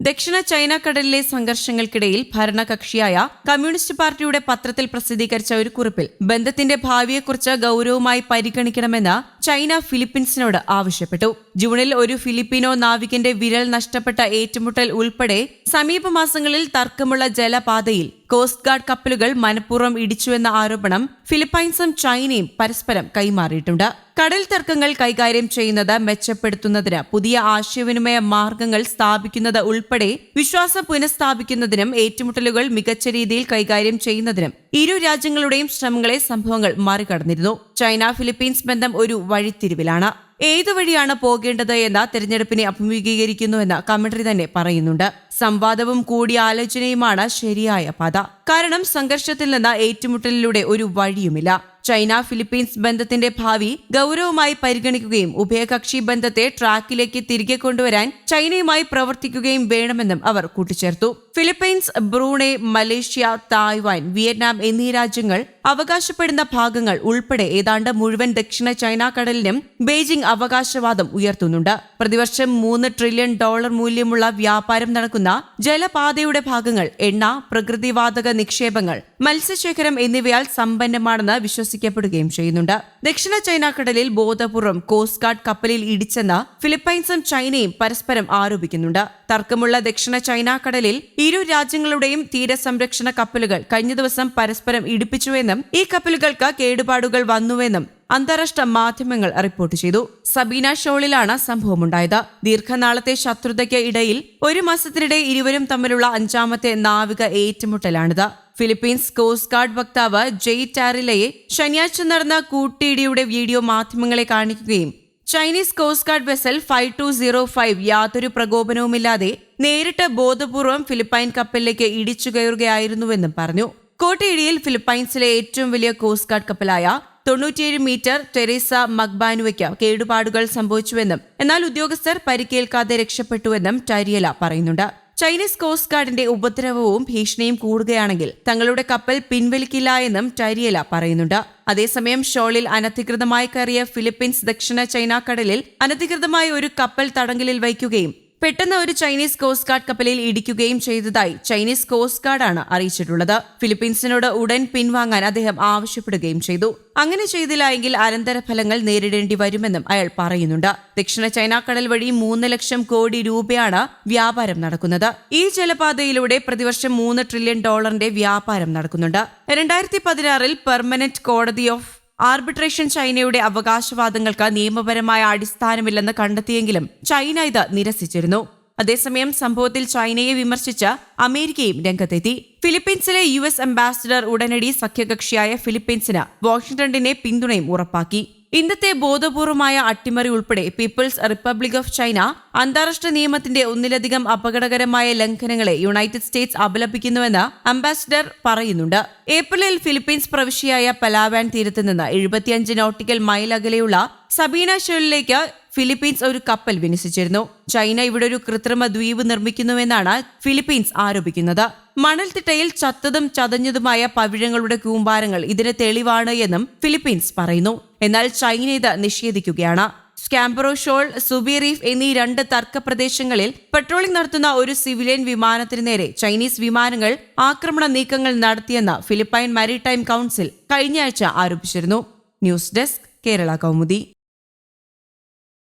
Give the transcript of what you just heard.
ദക്ഷിണ ചൈന കടലിലെ സംഘർഷങ്ങൾക്കിടയിൽ ഭരണകക്ഷിയായ കമ്മ്യൂണിസ്റ്റ് പാർട്ടിയുടെ പത്രത്തിൽ പ്രസിദ്ധീകരിച്ച ഒരു കുറിപ്പിൽ ബന്ധത്തിന്റെ ഭാവിയെക്കുറിച്ച് ഗൌരവമായി പരിഗണിക്കണമെന്ന് ചൈന ഫിലിപ്പീൻസിനോട് ആവശ്യപ്പെട്ടു. ജൂണിൽ ഒരു ഫിലിപ്പീനോ നാവികന്റെ വിരൽ നഷ്ടപ്പെട്ട ഏറ്റുമുട്ടൽ ഉൾപ്പെടെ സമീപ മാസങ്ങളിൽ തർക്കമുള്ള ജലപാതയിൽ കോസ്റ്റ് ഗാർഡ് കപ്പലുകൾ മനഃപൂർവം ഇടിച്ചുവെന്ന ആരോപണം ഫിലിപ്പൈൻസും ചൈനയും പരസ്പരം കൈമാറിയിട്ടുണ്ട്. കടൽ തർക്കങ്ങൾ കൈകാര്യം ചെയ്യുന്നത് മെച്ചപ്പെടുത്തുന്നതിന് പുതിയ ആശയവിനിമയ മാർഗങ്ങൾ സ്ഥാപിക്കുന്നത് ഉൾപ്പെടെ വിശ്വാസം പുനഃസ്ഥാപിക്കുന്നതിനും ഏറ്റുമുട്ടലുകൾ മികച്ച രീതിയിൽ കൈകാര്യം ചെയ്യുന്നതിനും ഇരു രാജ്യങ്ങളുടെയും ശ്രമങ്ങളെ സംഭവങ്ങൾ മറികടന്നിരുന്നു. ചൈന ഫിലിപ്പീൻസ് ബന്ധം ഒരു വഴിത്തിരിവിലാണ്. ഏതു വഴിയാണ് പോകേണ്ടത് എന്ന തെരഞ്ഞെടുപ്പിനെ അഭിമുഖീകരിക്കുന്നുവെന്ന് കമന്ററി തന്നെ പറയുന്നുണ്ട്. സംവാദവും കൂടിയാലോചനയുമാണ് ശരിയായ പാത. കാരണം സംഘർഷത്തിൽ നിന്ന് ഏറ്റുമുട്ടലിലൂടെ ഒരു വഴിയുമില്ല. ചൈന ഫിലിപ്പീൻസ് ബന്ധത്തിന്റെ ഭാവി ഗൗരവമായി പരിഗണിക്കുകയും ഉഭയകക്ഷി ബന്ധത്തെ ട്രാക്കിലേക്ക് തിരികെ കൊണ്ടുവരാൻ ചൈനയുമായി പ്രവർത്തിക്കുകയും വേണമെന്നും അവർ കൂട്ടിച്ചേർത്തു. Philippines Brunei Malaysia Taiwan Vietnam എന്നീ രാജ്യങ്ങൾ അവകാശപ്പെടുന്ന ഭാഗങ്ങൾ ഉൾപ്പെടെ ഏതാണ്ട് മുഴുവൻ ദക്ഷിണ ചൈന കടലിനും ബെയ്ജിംഗ് അവകാശവാദം ഉയർത്തുന്നുണ്ട്. പ്രതിവർഷം മൂന്ന് ട്രില്യൺ ഡോളർ മൂല്യമുള്ള വ്യാപാരം നടക്കുന്ന ജലപാതയുടെ ഭാഗങ്ങൾ എണ്ണ പ്രകൃതിവാതക നിക്ഷേപങ്ങൾ മത്സ്യശേഖരം എന്നിവയാൽ സമ്പന്നമാണെന്ന് വിശ്വസിക്കപ്പെടുകയും ചെയ്യുന്നുണ്ട്. ദക്ഷിണ ചൈന കടലിൽ ബോധപൂർവം കോസ്റ്റ് ഗാർഡ് കപ്പലിൽ ഇടിച്ചെന്ന് ഫിലിപ്പൈൻസും ചൈനയും പരസ്പരം ആരോപിക്കുന്നുണ്ട്. തർക്കമുള്ള ദക്ഷിണ ചൈന കടലിൽ ഇരു രാജ്യങ്ങളുടെയും തീരസംരക്ഷണ കപ്പലുകൾ കഴിഞ്ഞ ദിവസം പരസ്പരം ഇടിപ്പിച്ചുവെന്നും ഈ കപ്പലുകൾക്ക് കേടുപാടുകൾ വന്നുവെന്നും അന്താരാഷ്ട്ര മാധ്യമങ്ങൾ റിപ്പോർട്ട് ചെയ്തു. സബീന ഷോളിലാണ് സംഭവമുണ്ടായത്. ദീർഘനാളത്തെ ശത്രുതയ്ക്ക് ഇടയിൽ ഒരു മാസത്തിനിടെ ഇരുവരും തമ്മിലുള്ള അഞ്ചാമത്തെ നാവിക ഏറ്റുമുട്ടലാണിത്. ഫിലിപ്പീൻസ് കോസ്റ്റ് ഗാർഡ് വക്താവ് ജെയ് ടാറിലയെ ശനിയാഴ്ച നടന്ന കൂട്ടിയിടിയുടെ വീഡിയോ മാധ്യമങ്ങളെ കാണിക്കുകയും Chinese coast guard vessel five two zero five യാതൊരു പ്രകോപനവുമില്ലാതെ നേരിട്ട് ബോധപൂർവം ഫിലിപ്പൈൻ കപ്പലിലേക്ക് ഇടിച്ചു കയറുകയായിരുന്നുവെന്നും പറഞ്ഞു. കോട്ടയിടിയിൽ ഫിലിപ്പൈൻസിലെ ഏറ്റവും വലിയ കോസ്റ്റ് ഗാർഡ് കപ്പലായ തൊണ്ണൂറ്റിയേഴ് മീറ്റർ ടെറീസ മക്ബാനുവയ്ക്ക് കേടുപാടുകൾ സംഭവിച്ചുവെന്നും എന്നാൽ ഉദ്യോഗസ്ഥർ പരിക്കേൽക്കാതെ രക്ഷപ്പെട്ടുവെന്നും ടരിയല പറയുന്നുണ്ട്. ചൈനീസ് കോസ്റ്റ് ഗാർഡിന്റെ ഉപദ്രവവും ഭീഷണിയും കൂടുകയാണെങ്കിൽ തങ്ങളുടെ കപ്പൽ പിൻവലിക്കില്ല എന്നും ടരിയല പറയുന്നുണ്ട്. അതേസമയം ഷോളിൽ അനധികൃതമായി കയറിയ ഫിലിപ്പീൻസ് ദക്ഷിണ ചൈന കടലിൽ അനധികൃതമായി ഒരു കപ്പൽ തടങ്കലിൽ വയ്ക്കുകയും പെട്ടെന്ന് ഒരു ചൈനീസ് കോസ്റ്റ് ഗാർഡ് കപ്പലിൽ ഇടിക്കുകയും ചെയ്തതായി ചൈനീസ് കോസ്റ്റ് ഗാർഡാണ് അറിയിച്ചിട്ടുള്ളത്. ഫിലിപ്പീൻസിനോട് ഉടൻ പിൻവാങ്ങാൻ അദ്ദേഹം ആവശ്യപ്പെടുകയും ചെയ്തു. അങ്ങനെ ചെയ്തില്ല എങ്കിൽ അനന്തരഫലങ്ങൾ നേരിടേണ്ടി വരുമെന്നും അയാൾ പറയുന്നുണ്ട്. ദക്ഷിണ ചൈന കടൽ വഴി മൂന്ന് ലക്ഷം കോടി രൂപയാണ് വ്യാപാരം നടക്കുന്നത്. ഈ ജലപാതയിലൂടെ പ്രതിവർഷം മൂന്ന് ട്രില്യൺ ഡോളറിന്റെ വ്യാപാരം നടക്കുന്നുണ്ട്. രണ്ടായിരത്തി പതിനാറിൽ പെർമനന്റ് കോടതി ഓഫ് ആർബിട്രേഷൻ ചൈനയുടെ അവകാശവാദങ്ങൾക്ക് നിയമപരമായ അടിസ്ഥാനമില്ലെന്ന് കണ്ടെത്തിയെങ്കിലും ചൈന ഇത് നിരസിച്ചിരുന്നു. അതേസമയം സംഭവത്തിൽ ചൈനയെ വിമർശിച്ച് അമേരിക്കയും രംഗത്തെത്തി. ഫിലിപ്പീൻസിലെ യു എസ് അംബാസിഡർ ഉടനടി സഖ്യകക്ഷിയായ ഫിലിപ്പീൻസിന് വാഷിംഗ്ടണിനെ പിന്തുണയും ഉറപ്പാക്കി. ഇന്നത്തെ ബോധപൂർവമായ അട്ടിമറി ഉൾപ്പെടെ പീപ്പിൾസ് റിപ്പബ്ലിക് ഓഫ് ചൈന അന്താരാഷ്ട്ര നിയമത്തിന്റെ ഒന്നിലധികം അപകടകരമായ ലംഘനങ്ങളെ യുണൈറ്റഡ് സ്റ്റേറ്റ്സ് അപലപിക്കുന്നുവെന്ന് അംബാസിഡർ പറയുന്നുണ്ട്. ഏപ്രിലിൽ ഫിലിപ്പീൻസ് പ്രവിശ്യയായ പലാവാൻ തീരത്ത് നിന്ന് എഴുപത്തിയഞ്ച് നോട്ടിക്കൽ മൈൽ അകലെയുള്ള സബീന ഷെല്ലിലേക്ക് ഫിലിപ്പീൻസ് ഒരു കപ്പൽ വിന്യസിച്ചിരുന്നു. ചൈന ഇവിടെ ഒരു കൃത്രിമ ദ്വീപ് നിർമ്മിക്കുന്നുവെന്നാണ് ഫിലിപ്പീൻസ് ആരോപിക്കുന്നത്. മണൽത്തിട്ടയിൽ ചത്തതും ചതഞ്ഞതുമായ പവിഴങ്ങളുടെ കൂമ്പാരങ്ങൾ ഇതിന് തെളിവാണ് എന്നും ഫിലിപ്പീൻസ് പറയുന്നു. എന്നാൽ ചൈന ഇത് നിഷേധിക്കുകയാണ്. സ്കാംബറോ ഷോൾ സുബിറീഫ് എന്നീ രണ്ട് തർക്ക പ്രദേശങ്ങളിൽ പെട്രോളിംഗ് നടത്തുന്ന ഒരു സിവിലിയൻ വിമാനത്തിന് നേരെ ചൈനീസ് വിമാനങ്ങൾ ആക്രമണ നീക്കങ്ങൾ നടത്തിയെന്ന് ഫിലിപ്പൈൻ മാരിടൈം കൗൺസിൽ കഴിഞ്ഞയാഴ്ച ആരോപിച്ചിരുന്നു. News desk Kerala Kaumudi.